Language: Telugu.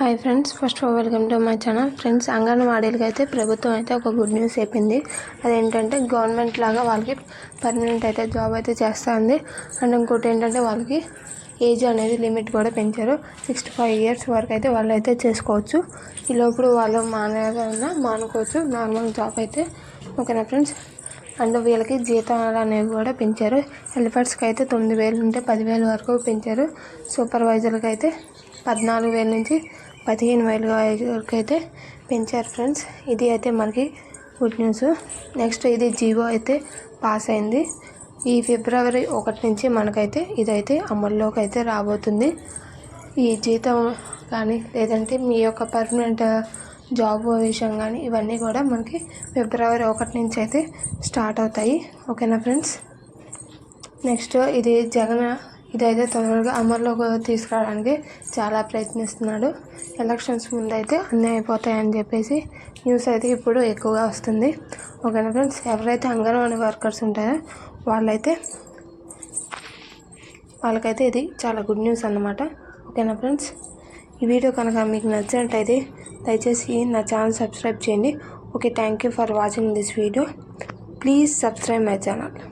Hi friends first of welcome to my channel friends అంగన్వాడీలకి అయితే ప్రభుత్వం అయితే ఒక గుడ్ న్యూస్ చెప్పింది. అదేంటంటే గవర్నమెంట్ లాగా వాళ్ళకి పర్మనెంట్ అయితే జాబ్ అయితే చేస్తుంది. అండ్ ఇంకోటి ఏంటంటే వాళ్ళకి ఏజ్ అనేది లిమిట్ కూడా పెంచారు. సిక్స్టీ ఫైవ్ ఇయర్స్ వరకు అయితే వాళ్ళు అయితే చేసుకోవచ్చు. ఈ లోపల వాళ్ళు మానేదన్నా మానుకోవచ్చు. నార్మల్ జాబ్ అయితే. ఓకేనా ఫ్రెండ్స్ అండ్ వీళ్ళకి జీతాలు అనేవి కూడా పెంచారు. హెల్పర్స్కి అయితే తొమ్మిది వేలు ఉంటే పదివేల వరకు పెంచారు. సూపర్వైజర్కి అయితే పద్నాలుగు వేల నుంచి పదిహేను వేలు వరకు అయితే పెంచారు ఫ్రెండ్స్. ఇది అయితే మనకి గుడ్ న్యూస్. నెక్స్ట్ ఇది జీవో అయితే పాస్ అయింది. ఈ ఫిబ్రవరి ఒకటి నుంచి మనకైతే ఇదైతే అమల్లోకి అయితే రాబోతుంది. ఈ జీతం కానీ లేదంటే మీ యొక్క పర్మనెంట్ జాబ్ విషయం కానీ ఇవన్నీ కూడా మనకి ఫిబ్రవరి ఒకటి నుంచి అయితే స్టార్ట్ అవుతాయి. ఓకేనా ఫ్రెండ్స్? నెక్స్ట్ ఇది జగన్ ఇదైతే తొందరగా అమల్లోకి తీసుకురావడానికి చాలా ప్రయత్నిస్తున్నాడు. ఎలక్షన్స్ ముందు అయితే అన్నీ అయిపోతాయని చెప్పేసి న్యూస్ అయితే ఇప్పుడు ఎక్కువగా వస్తుంది. ఓకేనా ఫ్రెండ్స్? ఎవరైతే అంగన్వాడీ వర్కర్స్ ఉంటారో వాళ్ళైతే వాళ్ళకైతే ఇది చాలా గుడ్ న్యూస్ అన్నమాట. ఓకేనా ఫ్రెండ్స్? ఈ వీడియో కనుక మీకు నచ్చినట్టయితే దయచేసి నా ఛానల్ సబ్స్క్రైబ్ చేయండి. Okay thank you for watching this video. Please subscribe my channel.